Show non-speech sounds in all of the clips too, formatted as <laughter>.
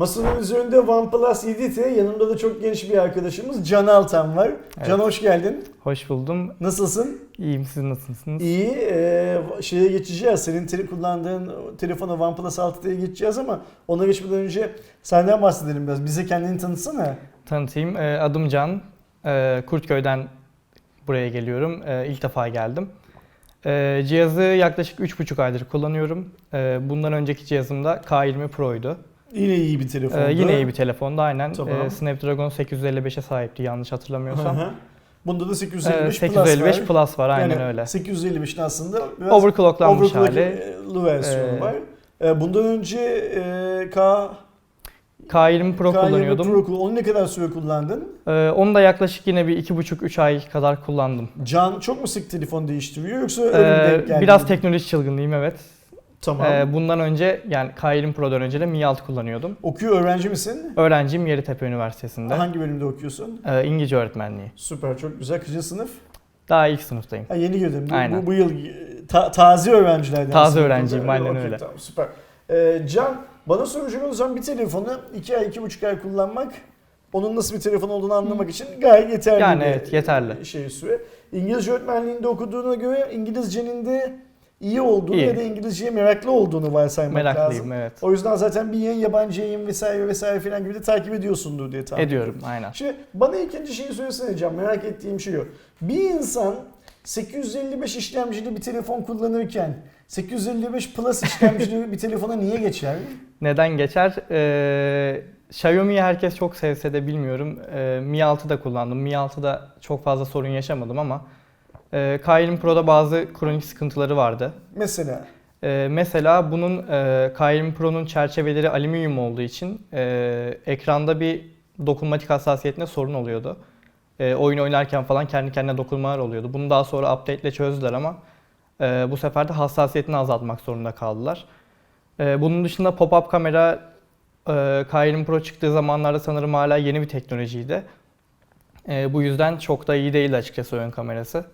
Masanın üzerinde OnePlus 7T, yanımda da çok genç bir arkadaşımız Can Altan var. Evet. Can hoş geldin. Hoş buldum. Nasılsın? İyiyim siz nasılsınız? İyi. Ee, şeye geçeceğiz. Senin te- kullandığın telefona OnePlus 6T'ye geçeceğiz ama ona geçmeden önce senden bahsedelim biraz. Bize kendini tanıtsana. Tanıtayım. Ee, Adım Can. Ee, Kurtköy'den buraya geliyorum. Ee, İlk defa geldim. Cihazı yaklaşık 3,5 aydır kullanıyorum. Bundan önceki cihazım da K20 Pro'ydu. Yine iyi bir telefondu. Ee, Yine iyi bir telefondu aynen. Tamam. Ee, Snapdragon 855'e sahipti yanlış Hı hatırlamıyorsam. hı. Bunda da Ee, 855 855 Plus var. Plus var aynen yani öyle. 855'in aslında biraz Overclocklanmış hali. overclocklu versiyonu Ee, var. Ee, bundan önce e, K K20 Pro K20 kullanıyordum. Pro Onu ne kadar süre kullandın? Ee, Onu da yaklaşık yine bir 2,5-3 ay kadar kullandım. Can çok mu sık telefon değiştiriyor yoksa öyle Ee, denk geldi biraz teknoloji çılgınlığıyım evet. Tamam. Ee, bundan önce yani K20 Pro'dan önce de Mi 6 kullanıyordum. Okuyor öğrenci misin? Öğrenciyim Yeditepe Üniversitesi'nde. Hangi bölümde okuyorsun? Ee, İngilizce öğretmenliği. Süper çok güzel. Kaçıncı sınıf? Daha ilk sınıftayım. Ha, yeni girdim. Bu, Aynen. bu, bu yıl ta- taze öğrencilerden. Taze öğrenciyim, aynen Okey, öyle. Tamam, süper. Ee, Can bana soracak olursan bir telefonu 2 ay 2,5 ay kullanmak onun nasıl bir telefon olduğunu anlamak için gayet yeterli. Yani evet, yeterli. Şey süre. İngilizce öğretmenliğinde okuduğuna göre İngilizcenin de iyi olduğunu İyi. ya da İngilizceye meraklı olduğunu varsaymak lazım. Meraklıyım evet. O yüzden zaten bir yayın, yabancı yayın vesaire vesaire filan gibi de takip ediyorsundur diye tahmin Ediyorum aynen. Şimdi bana ikinci şeyi söylesene Can merak ettiğim şey o. Bir insan 855 işlemcili bir telefon kullanırken 855 Plus işlemcili <laughs> bir telefona niye geçer? Neden geçer? Ee, Xiaomi'yi herkes çok sevse de bilmiyorum. Ee, Mi 6 da kullandım. Mi 6'da çok fazla sorun yaşamadım ama e, K20 Pro'da bazı kronik sıkıntıları vardı. Mesela Ee, mesela bunun e, K20 Pro'nun çerçeveleri alüminyum olduğu için e, ekranda bir dokunmatik hassasiyetinde sorun oluyordu. E, oyun oynarken falan kendi kendine dokunmalar oluyordu. Bunu daha sonra update ile çözdüler ama e, bu sefer de hassasiyetini azaltmak zorunda kaldılar. E, bunun dışında pop-up kamera e, K20 Pro çıktığı zamanlarda sanırım hala yeni bir teknolojiydi. E, bu yüzden çok da iyi değildi açıkçası ön kamerası.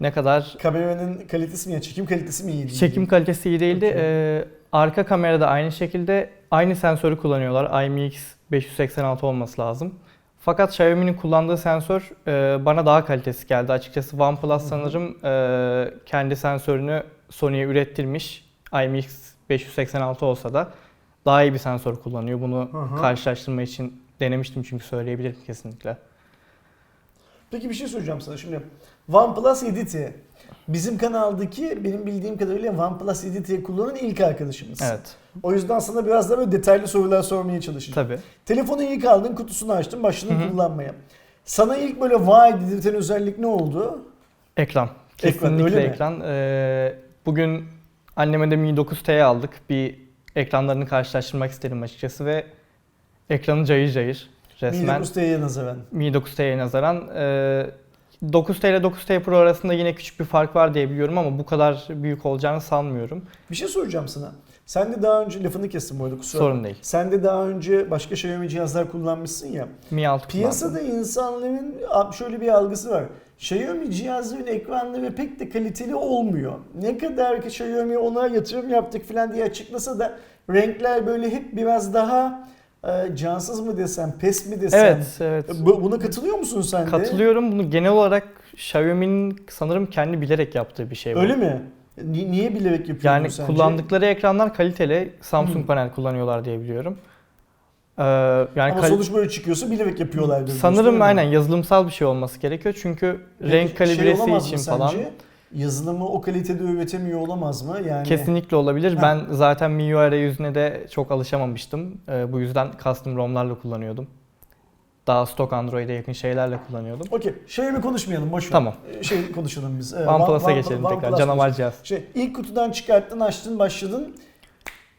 Ne kadar kameranın kalitesi mi ya çekim kalitesi mi iyi değil? Çekim kalitesi iyi değildi. Okey. Ee, arka kamerada aynı şekilde aynı sensörü kullanıyorlar. IMX 586 olması lazım. Fakat Xiaomi'nin kullandığı sensör e, bana daha kalitesiz geldi. Açıkçası OnePlus sanırım e, kendi sensörünü Sony'ye ürettirmiş. IMX 586 olsa da daha iyi bir sensör kullanıyor. Bunu Hı hı. karşılaştırma için denemiştim çünkü söyleyebilirim kesinlikle. Peki bir şey soracağım sana şimdi. OnePlus 7T. Bizim kanaldaki benim bildiğim kadarıyla OnePlus 7T kullanan ilk arkadaşımız. Evet, O yüzden sana biraz daha böyle detaylı sorular sormaya çalışacağım. tabii. Telefonu ilk aldın, kutusunu açtın, başladın kullanmaya. Sana ilk böyle vay dedirten özellik ne oldu? Ekran. Kesinlikle öyle mi? ekran. Ee, bugün anneme de Mi 9T'ye aldık. Bir ekranlarını karşılaştırmak istedim açıkçası ve ekranı cayır cayır resmen. Mi 9T'ye nazaran. Mi 9T'ye nazaran. Ee, 9T ile 9T Pro arasında yine küçük bir fark var diye biliyorum ama bu kadar büyük olacağını sanmıyorum. Bir şey soracağım sana. Sen de daha önce lafını kestim bu arada kusura. Sorun değil. Sen de daha önce başka Xiaomi cihazlar kullanmışsın ya. Mi 6 Piyasada kullandım. insanların şöyle bir algısı var. Xiaomi cihazların ekranları pek de kaliteli olmuyor. Ne kadar ki Xiaomi ona yatırım yaptık falan diye açıklasa da renkler böyle hep biraz daha cansız mı desem, pes mi desem. Evet, evet. Bu- Buna katılıyor musun sen de? Katılıyorum. Bunu genel olarak Xiaomi'nin sanırım kendi bilerek yaptığı bir şey bu. Öyle mi? Ni- niye bilerek yapıyor Yani sence? kullandıkları ekranlar kaliteli. Samsung Hmm. panel kullanıyorlar diye biliyorum. Ee, yani Ama sonuç böyle çıkıyorsa bilerek yapıyorlar. sanırım aynen yazılımsal bir şey olması gerekiyor. Çünkü renk kalibresi şey için falan Yazılımı o kalitede üretemiyor olamaz mı? Yani kesinlikle olabilir. Ha. Ben zaten MIUI arayüzüne de çok alışamamıştım. Ee, bu yüzden custom ROM'larla kullanıyordum. Daha stok Android'e yakın şeylerle kullanıyordum. Okey. Xiaomi konuşmayalım boş ver. Tamam. Ee, Şey konuşalım biz. Ee, OnePlus'a One- geçelim One- tekrar. OnePlus Canavar cihaz. Şey, ilk kutudan çıkarttın, açtın, başladın.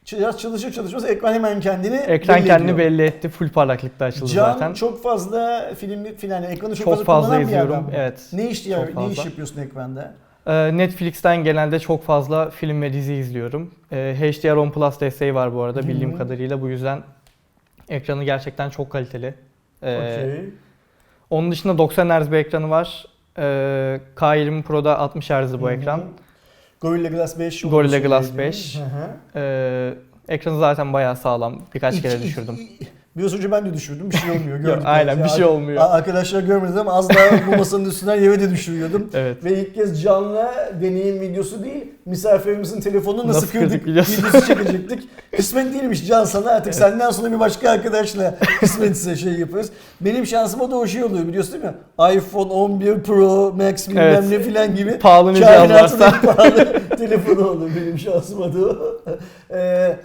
Cihaz çalışır çalışmaz ekran hemen kendini Ekran belli kendini ediyor. belli etti. Full parlaklıkta açıldı Can zaten. çok fazla film filan yani ekranı çok, Çok fazla kullanan bir izliyorum. adam? Evet. Ne iş Çok ya, ne fazla. iş yapıyorsun ekranda? Ee, Netflix'ten genelde çok fazla film ve dizi izliyorum. Ee, HDR10 Plus desteği var bu arada Hı bildiğim kadarıyla. Bu yüzden ekranı gerçekten çok kaliteli. Ee, Okey. Onun dışında 90 Hz bir ekranı var. Ee, K20 Pro'da 60 Hz bu Hı hı. ekran. Gorilla Glass 5. Gorilla Glass söyledin. 5. Hı hı. Ee, Ekranı zaten bayağı sağlam. Birkaç İki- kere düşürdüm. Biraz önce ben de düşürdüm. Bir şey olmuyor. <laughs> Gördük aynen bir şey olmuyor. Arkadaşlar görmedi ama az daha bu masanın üstünden yere de düşürüyordum. <laughs> Evet. Ve ilk kez canlı deneyim videosu değil, misafirimizin telefonunu nasıl, Nasıl kırdık kırdık videosu. çekecektik. <laughs> Kısmet değilmiş Can sana artık Evet. senden sonra bir başka arkadaşla kısmetse şey yaparız. Benim şansıma da o şey oluyor biliyorsun değil mi? iPhone 11 Pro Max bilmem Evet. ne filan gibi. Pahalı ne cihaz Kainatın varsa. en pahalı telefonu olur benim şansıma da o. Ee,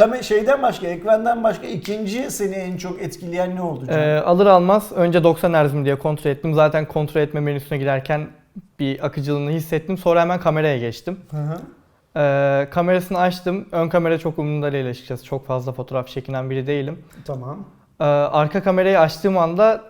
kame şeyden başka, ekrandan başka ikinci seni en çok etkileyen ne oldu? Ee, alır almaz önce 90 Hz mi diye kontrol ettim. Zaten kontrol etme menüsüne girerken bir akıcılığını hissettim. Sonra hemen kameraya geçtim. Hı hı. Ee, kamerasını açtım. Ön kamera çok umurumda değil açıkçası. Çok fazla fotoğraf çekinen biri değilim. Tamam. Ee, arka kamerayı açtığım anda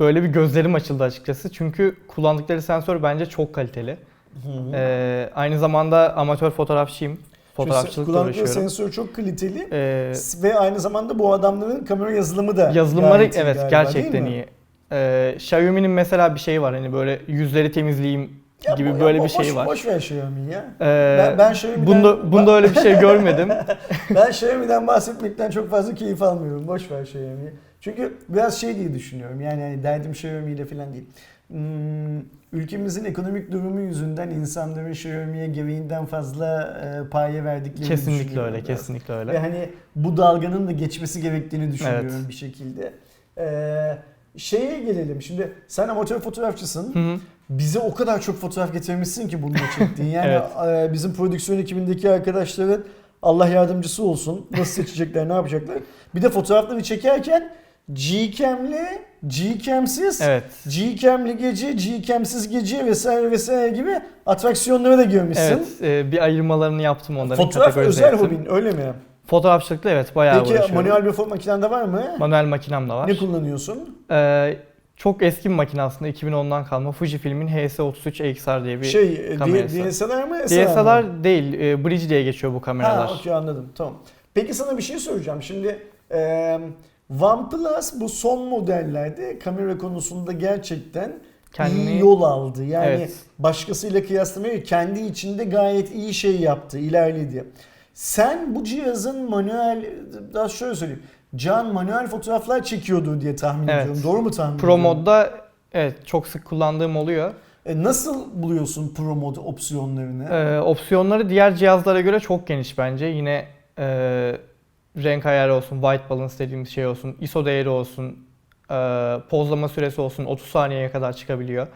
böyle bir gözlerim açıldı açıkçası. Çünkü kullandıkları sensör bence çok kaliteli. Hı hı. Ee, aynı zamanda amatör fotoğrafçıyım. Fotoğrafçılıkla uğraşıyorum. sensör çok kaliteli. Ee, Ve aynı zamanda bu adamların kamera yazılımı da yazılımları evet galiba, gerçekten iyi. Ee, Xiaomi'nin mesela bir şeyi var hani böyle yüzleri temizleyeyim Ya gibi bu- böyle ya bir boş- şey var. Boş ver Xiaomi'yi ya. Ee, Ben- ben Xiaomi'den- bunda, <laughs> bunda öyle bir şey görmedim. <laughs> Ben Xiaomi'den bahsetmekten çok fazla keyif almıyorum. Boş ver Xiaomi'yi. Çünkü biraz şey diye düşünüyorum. Yani hani derdim Xiaomi ile falan değil. Hmm, ülkemizin ekonomik durumu yüzünden insanların Xiaomi'ye gereğinden fazla e, paye verdiklerini kesinlikle öyle, biraz. kesinlikle Ve öyle. hani bu dalganın da geçmesi gerektiğini düşünüyorum Evet. bir şekilde. Ee, şeye gelelim. Şimdi sen amatör fotoğrafçısın. Hı hı. Bize o kadar çok fotoğraf getirmişsin ki bununla çektiğin. <laughs> Yani Evet. e, bizim prodüksiyon ekibindeki arkadaşların Allah yardımcısı olsun. Nasıl seçecekler, ne yapacaklar? Bir de fotoğrafları çekerken Gcam'li, Gcam'siz, Evet. Gcam'li gece, Gcam'siz gece vesaire vesaire gibi atraksiyonları da görmüşsün. Evet, e, bir ayırmalarını yaptım onların. Fotoğraf özel ettim. hobin öyle mi? Fotoğrafçılıkla evet bayağı Peki uğraşıyorum. manuel bir foto makinen de var mı? Manuel makinem de var. Ne kullanıyorsun? Ee, çok eski bir makine aslında 2010'dan kalma Fujifilm'in HS33 XR diye bir şey, e, kamerası. D- DSLR mı? SLR mı? DSLR değil, e, Bridge diye geçiyor bu kameralar. Ha, okey anladım. Tamam. Peki sana bir şey soracağım. Şimdi e, OnePlus bu son modellerde kamera konusunda gerçekten Kendini- iyi yol aldı. Yani Evet. başkasıyla kıyaslamaya kendi içinde gayet iyi şey yaptı, ilerledi. Sen bu cihazın manuel, daha şöyle söyleyeyim. Can manuel fotoğraflar çekiyordu diye tahmin Evet. ediyorum. Doğru mu tahmin Pro ediyorum? modda evet çok sık kullandığım oluyor. E, nasıl buluyorsun Pro mod opsiyonlarını? Ee, opsiyonları diğer cihazlara göre çok geniş bence. Yine e, renk ayarı olsun, white balance dediğimiz şey olsun, ISO değeri olsun, e, pozlama süresi olsun 30 saniyeye kadar çıkabiliyor.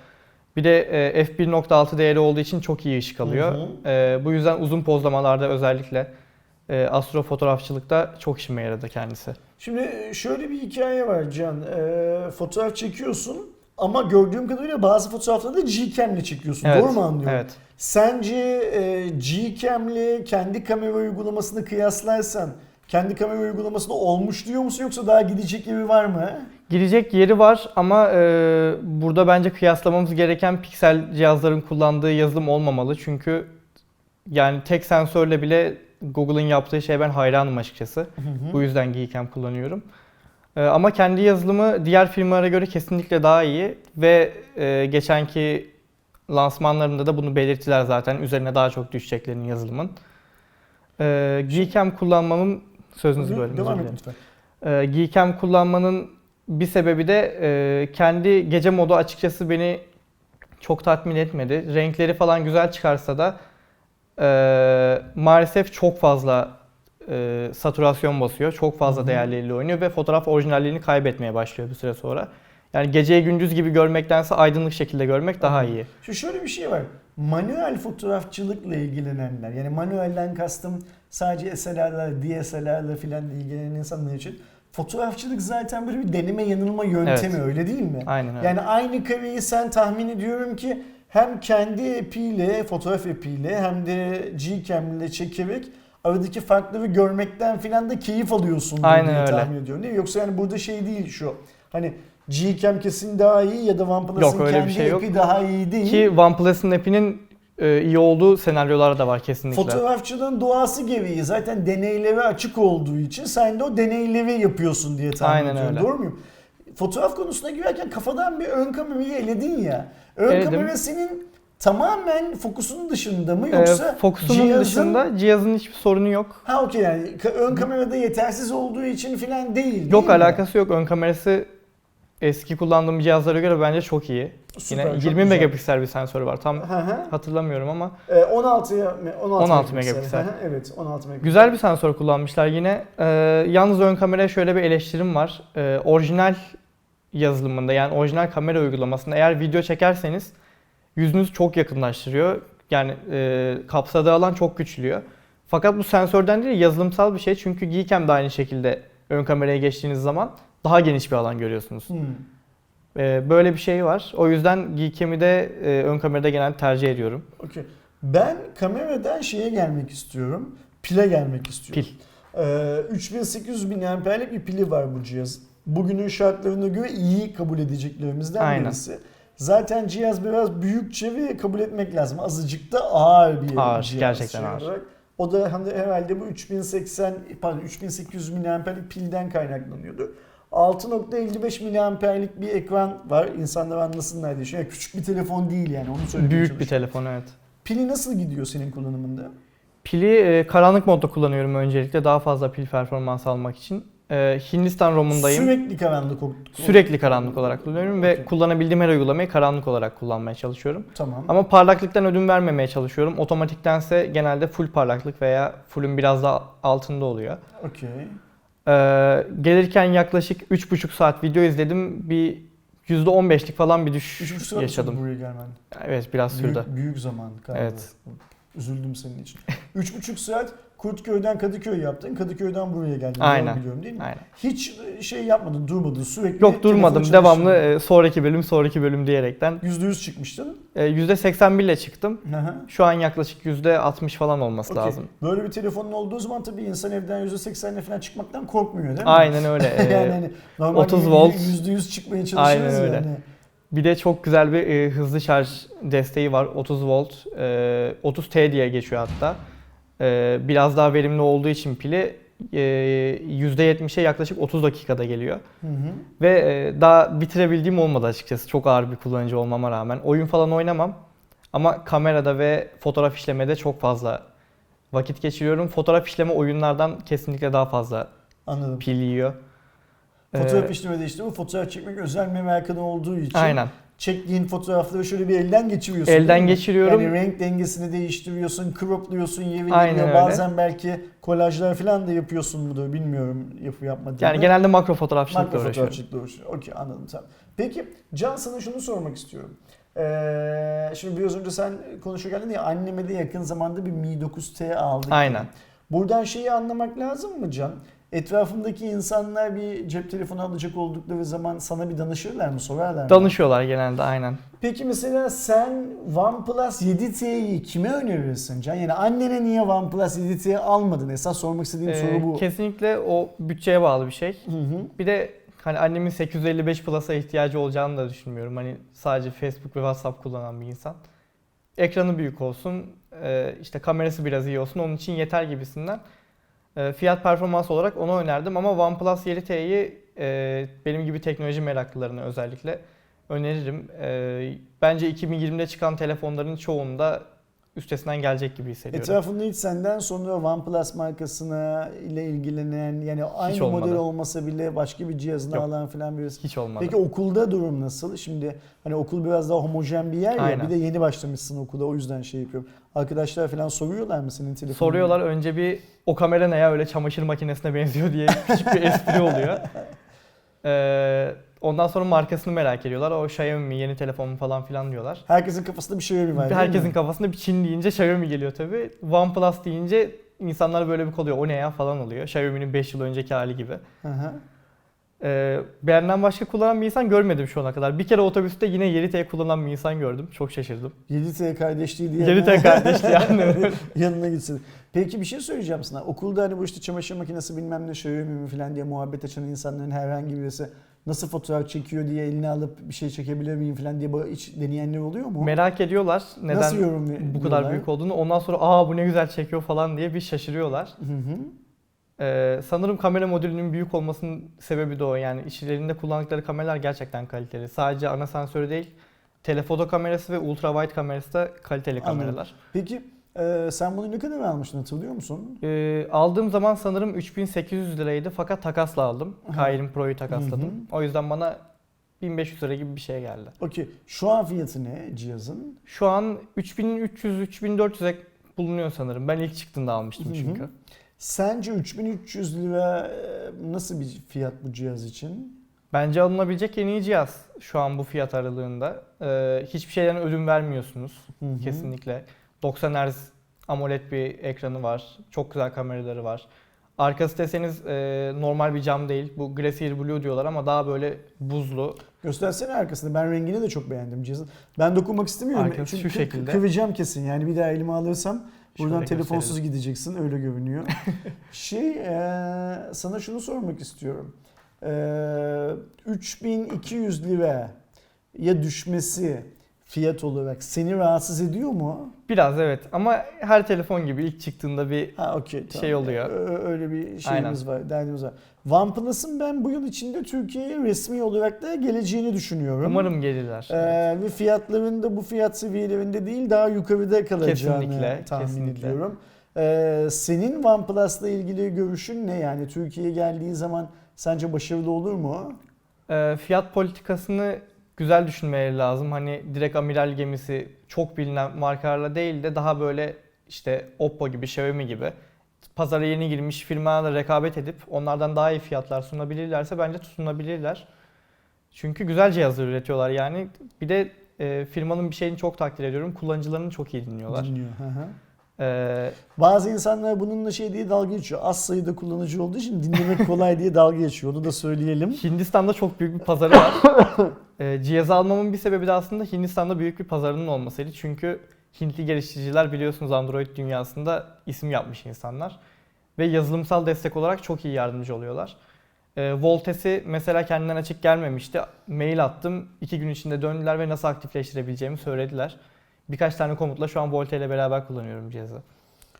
Bir de e, f1.6 değeri olduğu için çok iyi ışık alıyor. Hı E, bu yüzden uzun pozlamalarda özellikle e, astrofotoğrafçılıkta çok işime yaradı kendisi. Şimdi şöyle bir hikaye var Can. Ee, fotoğraf çekiyorsun ama gördüğüm kadarıyla bazı fotoğrafları da Gcam'le çekiyorsun. Evet, Doğru mu anlıyorum? Evet. Sence e, Gcam'le kendi kamera uygulamasını kıyaslarsan kendi kamera uygulamasında olmuş diyor musun yoksa daha gidecek yeri var mı? Girecek yeri var ama e, burada bence kıyaslamamız gereken piksel cihazların kullandığı yazılım olmamalı. Çünkü yani tek sensörle bile Google'ın yaptığı şeye ben hayranım açıkçası. Bu yüzden Geekem kullanıyorum. E, ama kendi yazılımı diğer firmalara göre kesinlikle daha iyi ve e, geçenki lansmanlarında da bunu belirttiler zaten. Üzerine daha çok düşeceklerini yazılımın. E, Geekem kullanmamın sözünüzü böldüm. özür Devam dilerim. lütfen. E, kullanmanın bir sebebi de e, kendi gece modu açıkçası beni çok tatmin etmedi. Renkleri falan güzel çıkarsa da e, maalesef çok fazla e, saturasyon basıyor. Çok fazla Hı hı. değerleriyle oynuyor ve fotoğraf orijinalliğini kaybetmeye başlıyor bir süre sonra. Yani geceyi gündüz gibi görmektense aydınlık şekilde görmek daha iyi. Şu şöyle bir şey var. Manuel fotoğrafçılıkla ilgilenenler yani manuelden kastım sadece SLR'ler, DSLR'ler filan ilgilenen insanlar için fotoğrafçılık zaten böyle bir deneme yanılma yöntemi Evet. öyle değil mi? Aynen öyle. Yani aynı kareyi sen tahmin ediyorum ki hem kendi epiyle, fotoğraf epiyle hem de Gcam ile çekerek aradaki farkları görmekten filan da keyif alıyorsun Aynen diye öyle. tahmin ediyorum değil mi? Yoksa yani burada şey değil şu. Hani Gcam kesin daha iyi ya da OnePlus'ın Yok, kendi şey yok. epi daha iyi değil. Ki OnePlus'ın app'inin e, iyi olduğu senaryolar da var kesinlikle. Fotoğrafçılığın doğası gereği zaten deneyleri açık olduğu için sen de o deneyleri yapıyorsun diye tahmin Aynen ediyorum. öyle. Doğru muyum? Fotoğraf konusuna girerken kafadan bir ön kamerayı eledin ya. Ön Eledim. kamera senin tamamen fokusun dışında mı Ee, yoksa fokusunun cihazın- dışında cihazın hiçbir sorunu yok. Ha okey yani ön kamerada yetersiz olduğu için filan değil. değil Yok mi? alakası yok. Ön kamerası eski kullandığım cihazlara göre bence çok iyi. Süper, Yine çok 20 güzel. megapiksel bir sensörü var. Tam Hı hı. hatırlamıyorum ama 16'ya 16, 16 megapiksel. Hı hı, evet 16 megapiksel. güzel bir sensör kullanmışlar yine. Ee, yalnız ön kameraya şöyle bir eleştirim var. Ee, orijinal yazılımında yani orijinal kamera uygulamasında eğer video çekerseniz yüzünüzü çok yakınlaştırıyor. Yani e, kapsadığı alan çok küçülüyor. Fakat bu sensörden değil yazılımsal bir şey çünkü Gcam de aynı şekilde ön kameraya geçtiğiniz zaman daha geniş bir alan görüyorsunuz. Hmm. Ee, böyle bir şey var. O yüzden Gcam'i de e, ön kamerada genelde tercih ediyorum. Okey. Ben kameradan şeye gelmek istiyorum. Pile gelmek istiyorum. Pil. Ee, 3800 mAh'lik bir pili var bu cihazın. Bugünün şartlarına göre iyi kabul edeceklerimizden Aynen. birisi. Zaten cihaz biraz büyükçe ve kabul etmek lazım. Azıcık da ağır bir Ağır, cihaz. gerçekten şey ağır. olarak. O da hani herhalde bu 3080 pardon 3800 mAh'lik pilden kaynaklanıyordu. 6.55 mAh'lik bir ekran var. İnsanlar anlasınlar diye. Şöyle küçük bir telefon değil yani onu söylemeye Büyük bir telefon evet. Pili nasıl gidiyor senin kullanımında? Pili e, karanlık modda kullanıyorum öncelikle daha fazla pil performansı almak için. E, Hindistan ROM'undayım. Sürekli karanlık o- Sürekli karanlık olarak kullanıyorum ve Okey. kullanabildiğim her uygulamayı karanlık olarak kullanmaya çalışıyorum. Tamam. Ama parlaklıktan ödün vermemeye çalışıyorum. Otomatiktense genelde full parlaklık veya fullün biraz daha altında oluyor. Okey. Ee, gelirken yaklaşık 3,5 saat video izledim. Bir %15'lik falan bir Üç düşüş buçuk saat yaşadım. buraya gelmen. Evet biraz sürdü. Büyük, zaman kaybı. Evet. Üzüldüm senin için. Üç buçuk saat Kurtköy'den Kadıköy yaptın. Kadıköy'den buraya geldin. Aynen. Biliyorum değil mi? Aynen. Hiç şey yapmadın, durmadın. Sürekli Yok durmadım. Devamlı e, sonraki bölüm, sonraki bölüm diyerekten. Yüzde yüz çıkmıştın. E, %81 ile çıktım. Hı. Şu an yaklaşık %60 falan olması Okey. lazım. Böyle bir telefonun olduğu zaman tabii insan evden yüzde seksenle falan çıkmaktan korkmuyor değil mi? Aynen öyle. Ee, <laughs> yani hani normal 30 volt. Yüzde yüz çıkmaya çalışıyoruz Aynen öyle. yani. Bir de çok güzel bir e, hızlı şarj desteği var. 30 volt, e, 30T diye geçiyor hatta. E, biraz daha verimli olduğu için pili e, %70'e yaklaşık 30 dakikada geliyor. Hı hı. Ve e, daha bitirebildiğim olmadı açıkçası. Çok ağır bir kullanıcı olmama rağmen. Oyun falan oynamam. Ama kamerada ve fotoğraf işlemede çok fazla vakit geçiriyorum. Fotoğraf işleme oyunlardan kesinlikle daha fazla Anladım. pil yiyor. Fotoğraf Ee, işlemede işte bu fotoğraf çekmek özel merakın olduğu için Aynen. Çektiğin fotoğrafları şöyle bir elden geçiriyorsun. Elden geçiriyorum. Yani renk dengesini değiştiriyorsun, cropluyorsun, öyle. Bazen belki kolajlar falan da yapıyorsun mudur bilmiyorum yapı yapmadığını. Yani genelde makro fotoğrafçılıkla Makro uğraşıyorum. fotoğrafçılıkla uğraşıyorum. Okey anladım tamam. Peki Can sana şunu sormak istiyorum. Ee, şimdi biraz önce sen konuşurken ya anneme de yakın zamanda bir Mi 9T aldık. Aynen. Buradan şeyi anlamak lazım mı Can? Etrafındaki insanlar bir cep telefonu alacak oldukları zaman sana bir danışırlar mı, sorarlar mı? Danışıyorlar genelde aynen. Peki mesela sen OnePlus 7T'yi kime önerirsin Can? Yani annene niye OnePlus 7T almadın? Esas sormak istediğim Ee, soru bu. kesinlikle o bütçeye bağlı bir şey. Hı hı. Bir de hani annemin 855 Plus'a ihtiyacı olacağını da düşünmüyorum. Hani sadece Facebook ve WhatsApp kullanan bir insan. Ekranı büyük olsun, e, işte kamerası biraz iyi olsun onun için yeter gibisinden. E, Fiyat performans olarak onu önerdim ama OnePlus 7T'yi e, benim gibi teknoloji meraklılarına özellikle öneririm. E, Bence 2020'de çıkan telefonların çoğunda üstesinden gelecek gibi hissediyorum. Etrafında hiç senden sonra OnePlus markasına ile ilgilenen yani aynı olmadı. model olmasa bile başka bir cihazını Yok. alan falan birisi. Hiç olmadı. Peki okulda durum nasıl? Şimdi hani okul biraz daha homojen bir yer ya Aynen. bir de yeni başlamışsın okula o yüzden şey yapıyorum. Arkadaşlar falan soruyorlar mı senin telefonunu? Soruyorlar önce bir o kamera ne ya öyle çamaşır makinesine benziyor diye küçük bir espri oluyor. <laughs> Ee, ondan sonra markasını merak ediyorlar. O Xiaomi mi, yeni telefon mu falan filan diyorlar. Herkesin kafasında bir şey var Herkesin kafasında bir Çin deyince Xiaomi geliyor tabi. OnePlus deyince insanlar böyle bir kalıyor. O ne ya falan oluyor. Xiaomi'nin 5 yıl önceki hali gibi. Hı hı. Ee, benden başka kullanan bir insan görmedim şu ana kadar. Bir kere otobüste yine 7T kullanan bir insan gördüm. Çok şaşırdım. 7T kardeşliği diye. 7T kardeşli yani. Yanına gitsin. Peki bir şey söyleyeceğim sana. Okulda hani bu işte çamaşır makinesi bilmem ne Xiaomi mi falan diye muhabbet açan insanların herhangi birisi nasıl fotoğraf çekiyor diye eline alıp bir şey çekebilir miyim falan diye hiç deneyenler oluyor mu? Merak ediyorlar neden Nasıl yorum bu kadar büyük olduğunu. Ondan sonra aa bu ne güzel çekiyor falan diye bir şaşırıyorlar. Hı hı. Ee, sanırım kamera modülünün büyük olmasının sebebi de o. Yani içlerinde kullandıkları kameralar gerçekten kaliteli. Sadece ana sensörü değil, Telefoto kamerası ve ultra wide kamerası da kaliteli Anladım. kameralar. Peki e, sen bunu ne kadar almıştın hatırlıyor musun? Ee, aldığım zaman sanırım 3800 liraydı fakat takasla aldım. K20 Pro'yu takasladım. O yüzden bana 1500 lira gibi bir şey geldi. Okey. Şu an fiyatı ne cihazın? Şu an 3300-3400'e bulunuyor sanırım. Ben ilk çıktığında almıştım çünkü. Sence 3300 lira e, nasıl bir fiyat bu cihaz için? Bence alınabilecek en iyi cihaz şu an bu fiyat aralığında. Ee, hiçbir şeyden ödün vermiyorsunuz kesinlikle. 90 Hz AMOLED bir ekranı var. Çok güzel kameraları var. Arkası deseniz e, normal bir cam değil. Bu Glacier Blue diyorlar ama daha böyle buzlu. Göstersene arkasını. Ben rengini de çok beğendim cihazın. Ben dokunmak istemiyorum. Arkası Çünkü şu şekilde. kıvıracağım kesin. Yani bir daha elime alırsam buradan Şöyle telefonsuz gösterelim. gideceksin. Öyle görünüyor. <laughs> şey e, sana şunu sormak istiyorum. E, 3200 lira ya düşmesi fiyat olarak seni rahatsız ediyor mu? Biraz evet ama her telefon gibi ilk çıktığında bir Ha okey tamam. Şey oluyor. Ö- Öyle bir şeyimiz Aynen. var, derdimiz var. OnePlus'ın ben bu yıl içinde Türkiye'ye resmi olarak da geleceğini düşünüyorum. umarım gelirler. Ee, ve fiyatların da bu fiyat seviyelerinde değil daha yukarıda kalacağını Kesinlikle, tahmin kesinlikle. ediyorum. Ee, senin OnePlus'la ilgili görüşün ne? Yani Türkiye'ye geldiği zaman sence başarılı olur mu? Ee, fiyat politikasını güzel düşünmeleri lazım. Hani direkt amiral gemisi çok bilinen markalarla değil de daha böyle işte Oppo gibi, Xiaomi gibi pazara yeni girmiş firmalarla rekabet edip onlardan daha iyi fiyatlar sunabilirlerse bence tutunabilirler. Çünkü güzel cihazlar üretiyorlar yani. Bir de e, firmanın bir şeyini çok takdir ediyorum. Kullanıcılarını çok iyi dinliyorlar. Dinliyor. hı hı. Ee, Bazı insanlar bununla şey diye dalga geçiyor. Az sayıda kullanıcı olduğu için dinlemek <laughs> kolay diye dalga geçiyor. Onu da söyleyelim. Hindistan'da çok büyük bir pazarı var. <laughs> Ee, cihazı almamın bir sebebi de aslında Hindistan'da büyük bir pazarının olmasıydı. Çünkü Hintli geliştiriciler biliyorsunuz Android dünyasında isim yapmış insanlar. Ve yazılımsal destek olarak çok iyi yardımcı oluyorlar. Ee, Voltes'i mesela kendinden açık gelmemişti. Mail attım. iki gün içinde döndüler ve nasıl aktifleştirebileceğimi söylediler. Birkaç tane komutla şu an Volte ile beraber kullanıyorum cihazı.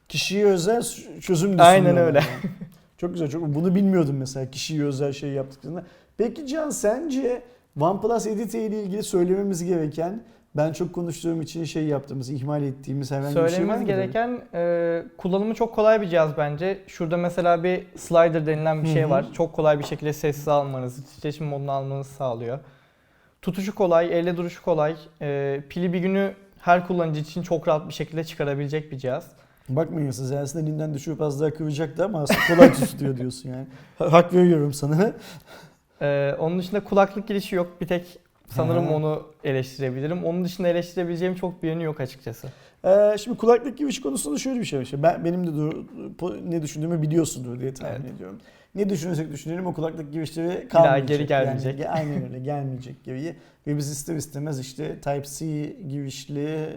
Kişiye özel çözüm Aynen öyle. yani. <laughs> çok güzel. Çok bunu bilmiyordum mesela kişiye özel şey yaptıklarında. Peki Can sence OnePlus Edit ile ilgili söylememiz gereken ben çok konuştuğum için şey yaptığımız, ihmal ettiğimiz herhangi bir şey var Söylememiz mı? gereken e, kullanımı çok kolay bir cihaz bence. Şurada mesela bir slider denilen bir Hı şey var. Çok kolay bir şekilde sessiz almanızı, titreşim modunu almanızı sağlıyor. Tutuşu kolay, elle duruşu kolay. E, pili bir günü her kullanıcı için çok rahat bir şekilde çıkarabilecek bir cihaz. Bakmayın siz aslında elinden düşürüp az daha kıvacaktı ama aslında kolay <laughs> tutuluyor diyorsun yani. Ha- Hak veriyorum sana. E, onun dışında kulaklık girişi yok. Bir tek sanırım onu eleştirebilirim. Onun dışında eleştirebileceğim çok bir yönü yok açıkçası. Ee, şimdi kulaklık giriş konusunda şöyle bir şey var. Ben, benim de dur- ne düşündüğümü biliyorsundur diye tahmin Evet. ediyorum. Ne düşünürsek düşünelim o kulaklık girişleri daha kalmayacak. geri gelmeyecek. Yani, aynen öyle <laughs> gelmeyecek geriye. Ve biz ister istemez işte Type-C girişli,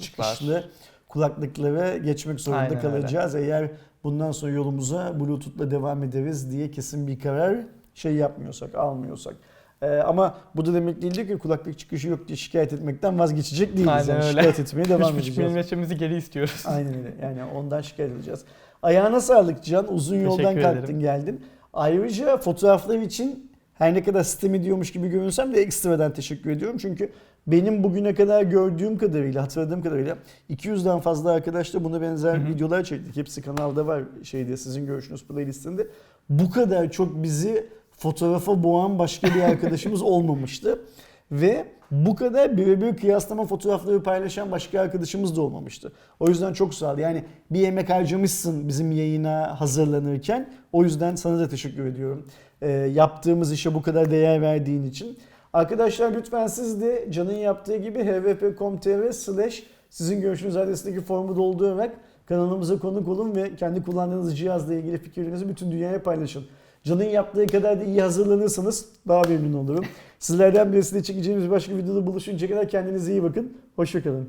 çıkışlı kulaklıklara geçmek zorunda Aynen öyle. kalacağız. Eğer bundan sonra yolumuza Bluetooth'la devam ederiz diye kesin bir karar şey yapmıyorsak, almıyorsak. Ee, ama bu da demek değildir ki kulaklık çıkışı yok diye şikayet etmekten vazgeçecek değiliz. Aynen yani öyle. şikayet etmeye devam 3.5 edeceğiz. milimetremizi geri istiyoruz. Aynen öyle. Yani ondan şikayet edeceğiz. Ayağına sağlık Can. Uzun yoldan kalktın ederim. geldin. Ayrıca fotoğraflar için her ne kadar sistem ediyormuş gibi görünsem de ekstradan teşekkür ediyorum. Çünkü benim bugüne kadar gördüğüm kadarıyla, hatırladığım kadarıyla 200'den fazla arkadaşla buna benzer Hı hı. videolar çektik. Hepsi kanalda var şeyde sizin görüşünüz playlistinde. Bu kadar çok bizi fotoğrafa boğan başka bir arkadaşımız <laughs> olmamıştı. Ve bu kadar birebir kıyaslama fotoğrafları paylaşan başka arkadaşımız da olmamıştı. O yüzden çok sağ ol. Yani bir emek harcamışsın bizim yayına hazırlanırken. O yüzden sana da teşekkür ediyorum. Ee, yaptığımız işe bu kadar değer verdiğin için. Arkadaşlar lütfen siz de Can'ın yaptığı gibi hvp.com.tr slash sizin görüşünüz adresindeki formu doldurarak kanalımıza konuk olun ve kendi kullandığınız cihazla ilgili fikirlerinizi bütün dünyaya paylaşın. Can'ın yaptığı kadar da iyi hazırlanırsanız daha memnun olurum. Sizlerden birisiyle çekeceğimiz başka videoda buluşuncaya kadar kendinize iyi bakın. Hoşçakalın.